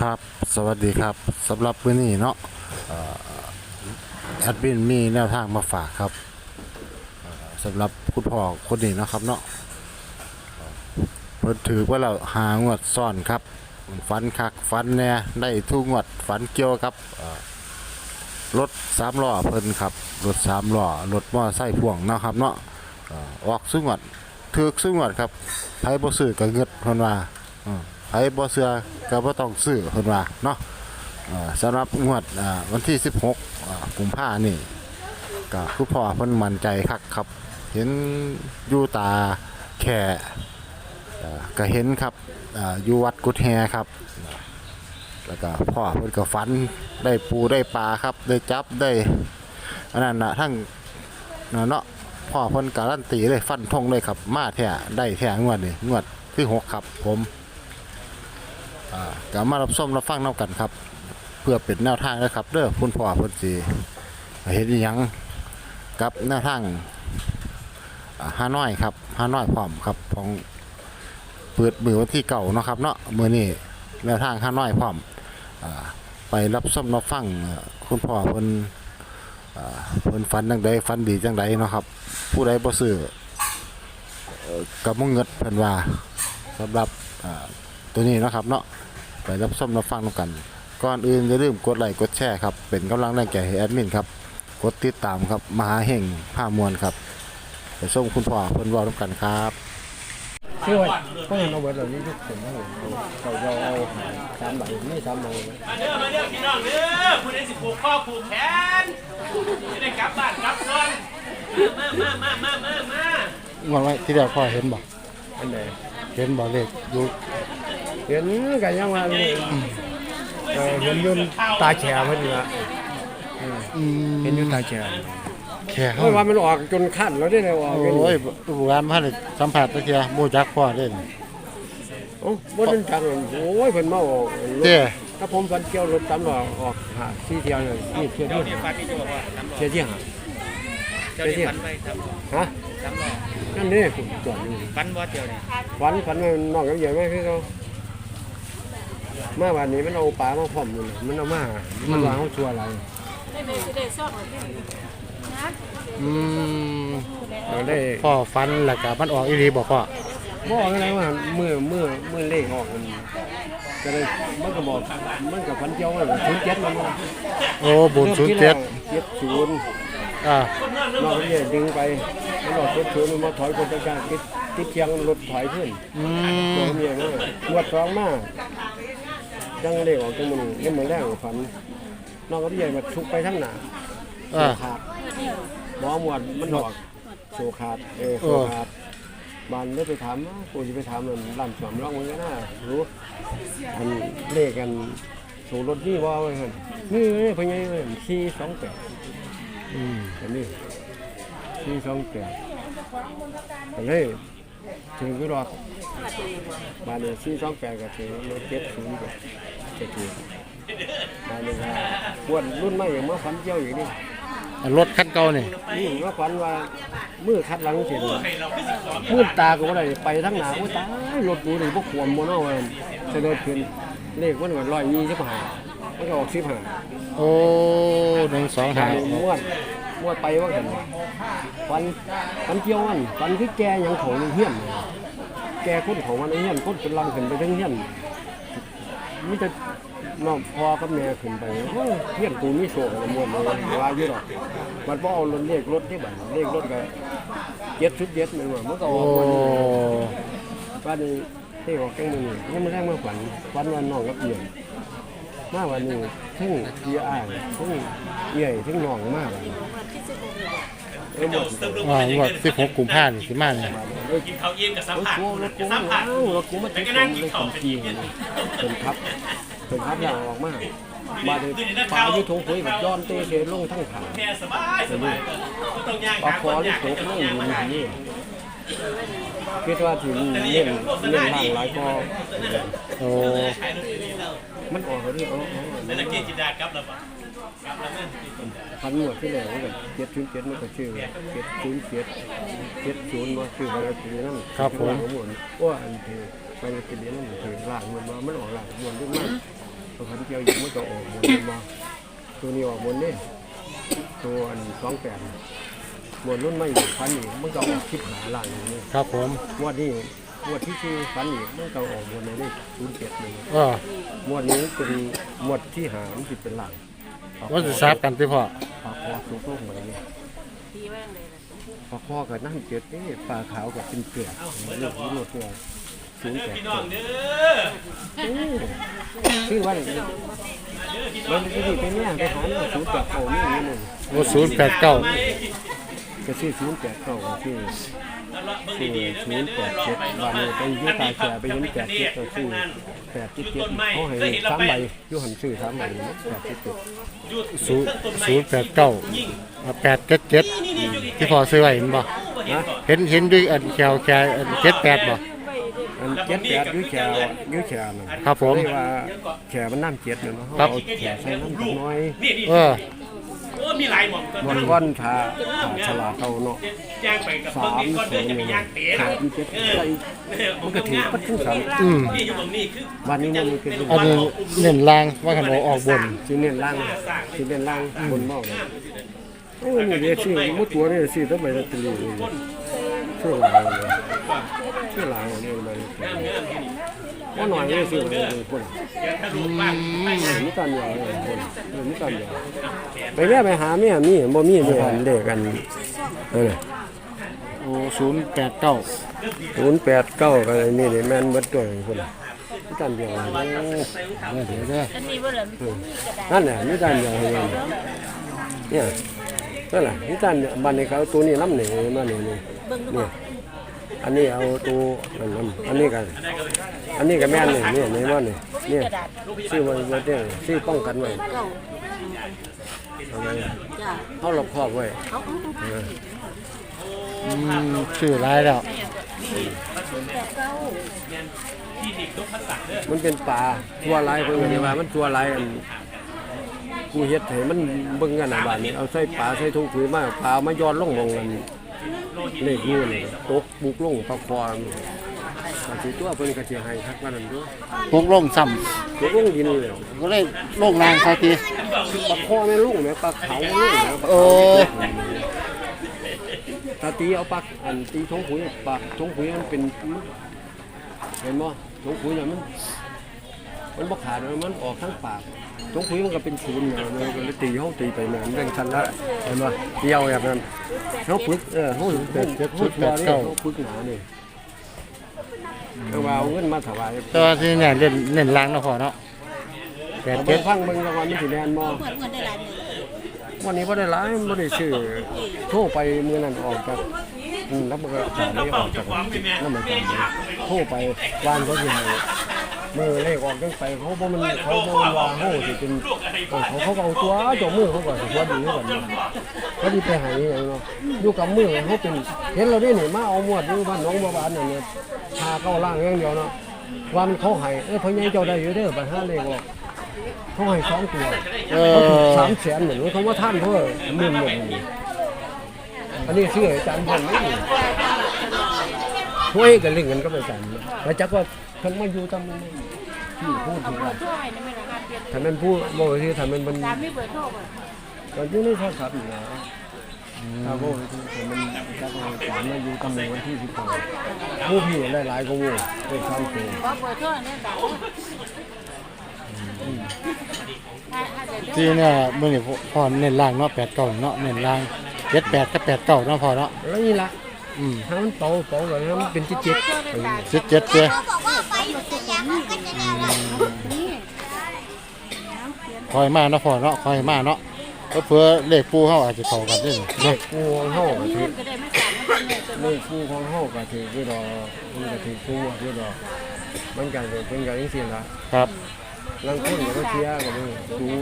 ครับ สวัสดีครับสำหรับมื้อนี้เนาะแอดมินมีแนวทางมาฝากครับสำหรับคุณพ่อคนนี้นะครับเนาะเพิ่นถือว่าเราหางวดซ่อนครับฟันคักฟันแน่ได้ทุกงวดฝันเกี่ยวกับรถสามล้อเพิ่นครับรถสามล้อรถมอไซค์พ่วงเนาะครับเนาะอ่อออกสุงวดถือสุงวดครับไผบ่ซื้อก็เงิดเพิ่นว่าอ ไผบ่เชื่อก็บ่ต้องซื้อเพิ่นว่าเนาะสำหรับงวดวันที่ 16กุมภานี่ก็คุณพ่อเพิ่นมั่นใจคักครับ เห็นอยู่ตาแค่ก็เห็นครับออยู่วัดกุดแฮครับ แล้วก็พ่อเพิ่นก็ฝันได้ปูได้ปลาครับ ได้จับได้อันนั้นน่ะทั้งเนาะพ่อเพิ่นการันตีเลยฟันธงเลยครับ มาแท้ได้แท้งวดนี้งวดที่หกครับผม ก็มารับชมรับฟังนํกันครับ เพื่อเป็นแนวทางนะครับเด้อคุณพ่อเพิ่นสิเห็นยังกับแนวทางอ่าฮานอยครับฮานอยพร้อมครับของเปิดมือวันที่เก่านะครับเนาะมือนี้แนวทางฮานอยพร้อมอไปรับชมรับฟังคุณพ่อเพิ่นอ่าเพิ่นฝันจังใดฝันดีจังใดเนาะครับ ผู้ใดบ่ซื้อเอ่อกับบ่เงิดเพิ่นว่าสำหรับ ตัวนี้เนาะครับเนาะไปรับชมรับฟังนำกัน ก่อนอื่นอย่าลืมกดไลค์กดแชร์ครับเป็นกำลังแรงใจให้แอดมินครับกดติดตามครับมหาเฮงผ้ามวลครับไปส่งคุณพ่อเพิ่นเว้านํกันครับชื่อว่าพวกนั้นเอาไว้เหล่านี้ทุกคนทั้งหมดเราเราเอาสามใบไม่สามใบมาเด้อมาเด้อพี่น้องเด้อผู้ใดสิผูกคอผูกแขนจะได้กลับบ้านกลับซอนมามามามามามางวดไว้ที่เดียวพ่อเห็นบ่อันไหนเห็นบ่เลขอยู่ เห็นกันยังว่าเลยเออเห็นอยืนตาแฉะพอดีละอืมเห็นอยืนตาแฉะแค่เพเฮาราะว่ามันออกจนขั้นแล้วได้เลยว่าโอ้ยผู้งานมาได้สัมผัสตะเกียบ่จักพ่อเด้นโอ้บ่เป็นจังโอ้ยเพิ่นมาออกเด้ถ้าผมฟันเกี่ยวรถตามหลอกออกหาสี่เที่ยวเลยนี่เที่ยวที่เดี๋ยวฟันนี่จะบอกว่าทำเที่ยวที่หาเจ้าที่ฟันไปทำฮะทำหรอนั่นนี่ผมจอดอยู่ ฟันบ่เดียวนี่ ฝันฝันว่าน้องกับใหญ่มากคือเขา มาวันนี้มันเอาปลามาพร้อมอยู่มันเอามามันวางเขาชัวอะไรอืมเราได้พ่อฟันแล้วก็มันออกอีหลีบ่พ่อบอกอะไรว่าเมื่อเมื่อเมื่อเลขออกมันก็เลยมันก็บอกมันกับพันเจ้าเลยศูนย์เจ็ดมันว่าโอ้บุญ07เจ็ดศูนย์อ่าน้องเนี่ยดึงไปมันออกเจ็ดศูนย์มันมาถอยคนตะการติดติดเชียงรถถอยขึ้นอืน้อมงเนี่ยนะงวดสองมา จังเลขออกจังมันนี่เหมือนแรกของฝันน้องกับใหญ่มาชุกไปทั้งหนาอ่า ขาดหมอหมวดมันออกโซขาดเออโซขาดบานได้ไปถามว่ากูจะไปถามมันร้านสวมร่องมันก็น่ารู้อันเลขกันสูรถนี่ว่าไว้ฮะนี่เลยพญายเลยสี่สองแปดอืม อันนี้สี่สองแปดอันนี้ ถึงก็รอกบานนี้สี่สองแปดก็ถึงรถเจ็ดศูนย์ก็จะถึงบานนี้ก็ปวดรุ่นใหม่อย่างมาฟันเจ้าอย่างนี้อันรถคันเก่านี่นี่มาฝันว่ามือคัดหลังเสียมือตาก็บ่ได้ไปทั้งหนาโอ้ยตายรถกูนี่พวกขวมโมเนาเว้ยเสด็จขึ้นเลขมันก็ร้อยยี่สิบห้ามันก็ออกสิบห้าโอ้หนึ่งสองหาห้าม้วน ม้วนไปว่ากันฟันฟันเกี่ยวมันฟันคือแกยังของเฮี้ยนแกคนของมันเฮี้ยนคนเป็นลังขึ้นไปทั้งเฮี้ยนมีแต่น้องพอกับแม่ขึ้นไปเฮี้ยนกูมีโซ่ละม้วนเลยว่าอยู่ดอกมันบ่เอารถเลขรถที่บัดเลขรถก็เจ็ดชุดเจ็ดมันว่ามันก็อโอ้อกมันว่านี่ที่ออกแกงมือนี่มันแรกมาฝันฝันว่าน้องกับเอี่ยมมาวันนี้ทั้งเอียอ้ายทั้งเอี่ทั้งน้องมาก เออหมดอ่างวดสิบหกกุมภาพันธ์สิมาเนี่ยกินข้าวเย็นกับสัมผัสกูรถกูสัมผัสรถกูมาแต่ก็นั่งกินข้าวองเป็นเย็นเป็นครับเป็นครับอย่างออกมาบาดนี้ปลาอยู่ทงคุยแบบย้อนเตะเทลงทั้งขาแค่สบายสบายต้องย่างปลาคอนอที่ยากโถกนั่งอยู่นี่คิดว่าถึงเล่นเล่นล่างหลายก็โอ้มันออกแล้วนี่เอาแต่ตะกี้จินดากับแล้วปะ กับแล้วนั่นพันหมวดที่แล้วกันเจ็ดศูนย์เจ็ดมันก็ชื่อเจ็ดศูนย์เจ็ดเจ็ดศูนย์ว่าชื่ออะไรทีนั่นหมวดว่าอันที่ไปกินนั่นถือล่างมันว่ามันออกล่างหมวดด้วยมันตัวขันเกี่ยวอยู่มันก็ออกหมดเลยมาตัวนี้ออกหมดนี่ตัวอันสองแปดหมดรุ่นไม่อยู่ฟันอีกมันก็ออกคิดหาหลังอย่างนี้ครับผมงวดนี้งวดที่คือฟันอีกมันก็ออกหมดเลยนี่ศูนย์เจ็ดหนึ่ง เอองวดนี้เป็นงวดที่หามันสิเป็นหลัง ว่าจะทราบกันที่พ่อปลาคอสูงโต้งเหมือนนี้ปลาคอกับน้ำเจ็ดนี่ปลาขาวกับเป็นเกลือเลือดเลือดเกลือศูนย์แปดพี่น้องเด้อชื่อว่ามันจะดีไปเนี่ยไปหาหนังศูนย์แปดเก้านี่นี่หนึ่งโอ้ศูนย์แปดเก้า ก็ชื่อศูนย์แปดเก้าก็ชื่อเบิ่งชื่อดีๆศูนย์แปดเจ็ดวันนี้ไปอยุ่ตาแก่ไปเห็นแปดเจ็ดก็ชื่อแปดเจ็ดเจ็ดเขาให้สามใบอยุ่หันชื่อสามใบนะแปดเจ็ดเจ็ดหยุดศูนย์ศูนย์แปดเก้าแปดเจ็ดเจ็ดที่พ่อซื้อไว้เห็นบ่นะเห็นเห็นด้วยอันแควแควอันเจ็ดแปดบ่อันเจ็ดแปดอยุ่แขวยุ่แขวนั่นครับผมเรียกว่าแขวมันน้ำเจ็ดเนาะครับเอาแขวใส่น้ำจักหน้อยนี่นี่เออโอ้ มีหลายหม่อมวันก้อนทาทาฉลาดเอาเนาะย่างไปกับสาเบิ่งมนี่ก่อนศูเดินนย์จะเนี่ยไปย่างเตะแขวมันเจ็ดใส่มันก็ถือปัดขึ้นสามอืมนี่อยู่ตรงนี้คือวันนี้มันเป็นอันนี้เน้นลางว่ากันบอกออกบนสิเน้นล่างสิเน้นล่างบนเมาเลยโอ้ยนี่เดี๋ยวสิมุดตัวนี่สิต้องไปลอตเตอรี่เลยชื่อหลายเลยชื่อหลายเลยไปว่าหน่อยนี่สิเลยคนถ้าลูกบ้านมีกันใหญ่เลยคนมีกันใหญ่ไปแม่ไปหาเมียมีบ่มีเมียเด็กกันเออโอ้ศูนย์แปดเก้าศูนย์แปดเก้าก็นี่นี่แม่นเบิดตัวคนมีกันเดียวเดี๋ยวเดี๋ยวเดี๋ยวอันนี้ว่าอะไรมันมีกระดาษนั่นแหละมีกันเดียวเนี่ยเนี่ยนั่นแหละมีกันบ้านนี้เขาตัวนี้น้ำหนึ่งมานี่นี่เบิ่งดูเนี่ย อันนี้เอาตัวนั่นน้ำอันนี้กันอันนี้ก็แม่นนี่นี่นี่มันนี่นี่ซื้อมาไว้เด้อซื้อป้องกันไว้เก่าเอาไว้เขาหลบครอบไว้เอออืมชื่อไรแล้วมันเป็นป่าตัวลายเพิ่นก็เรียกว่ามันตัวลายอันกูเฮ็ดให้มันเบิ่งกันน่ะบานนี้เอาใส่ป่าใส่ถุงปุ๋ยมาป่ามาย้อนลงหมองกัน เลขอยู่นี่ตกบุกลงปลาคอมก็สิตัวเพิ่นก็สิให้คักว่านั้นด้วยพวกล่งซ้ตกลงดินเลยำก็เลยล่งรางเขาทีปลาคอแม่ลุงแม่ปลาเขาแม่ลุงแม่ปลาโอ้ถ้าตีเอาปลาอันตีถุงปุ๋ยปลาถุงปุ๋ยมันเป็นเห็นบ่ถุงปุ๋ยน่ะมันมันบ่ขาดเลยมันออกทั้งปาก ตรงคุยมันก็เป็นศูนย์เนี่ยมันก็เลยตีเขาตีไปเหมือนแบ่งชั้นละเห็นป่ะเดียวแบบนั้นเขาปึกเออเขาเป็นเจ็ดชุดแปดเก้าเขาปึกหนานี่เอาว่าเอาเงินมาถวายแต่ว่าที่เนี่ยเล่นเล่นลางเนาะพ่อเนาะแปดเอาไปเจ็ดฟังเบิ่งรางวัลมันสิแม่นบ่เหมือนเหมือนได้หลายเดือนวันนี้บ่ได้หลายบ่ได้ซื้อโทรไปมื้อนั้นออกจากอืมแล้วมันก็ขายไม่ออกจากนั่นมันกันโทรไปวานเขาสิให้ มือเลขออกจังไปเขาบ่มันเขาบ่มันว่าเฮาสิเป็นเขาเขาเอาตัวจามือเขาก็ถือว่าดีเหมือนกันเขาดีไปหายอย่างเนาะอยู่กับมือเขาเป็นเห็นเราได้หนิมาเอาหมวดอยู่บ้านน้องบัวบานเนี่ยเนี่ยพาเข้าล่างอย่างเดียวเนาะวันเขาให้เอ้ยพญายเจ้าได้อยู่เด้อไปหาเลขออกเขาให้สองตัวเขาถูกอสามแสนเหมือนเขาว่าท่านเพื่อหมื่นหมดอันนี้ชื่ออาจารย์พันไม่มีห้วยกันเรื่องกันก็ไปกันแล้วจักว่า เพิ่นมาอยู่ตำนั้นที่พูดถึงว่าช่วยนี่ไม่ละการเปลี่ยนถ้ามันพูดบอกที่ถ้ามันมันตามไม่เปิดโทรอะตอนที่นี่เขาขับอยู่นะถ้าบอกที่ถ้ามันจะมาสามมาอยู่ตำแหน่งวันที่สิบสองผู้พี่หลายๆก็วูเป็นความเก่งพอเปิดโทรเนี่ยแบบถ้าถ้าจะที่เนี่ยมื่อนี้พ่อเน้นลางเนาะแปดเก้าเนาะเน้นลางเจ็ดแปดกับแปดเก้าเนาะพ่อเนาะแล้วนี่ละอืมถ้ามันเป่าเป่าแบบนั้นมันเป็นจิ๊ดจิ๊ดเจ็ดเจ็ดเจ้ นี่คอยมาเนาะพ่อเนาะคอยมาเนาะก็เพื่อเลขปูเขาอาจจะเข้ากันได้เลขคู่ของเฮาก็นี่ถือก็ได้ไม่สั่นมันเนี่ยตัวเลขคู่ของเฮาก็ถือที่ดอกมันก็ถือคู่ที่ดอกมันกันเป็นกันจังซี่ล่ะครับลังคนก็มาเชียร์ก็มีศูนย์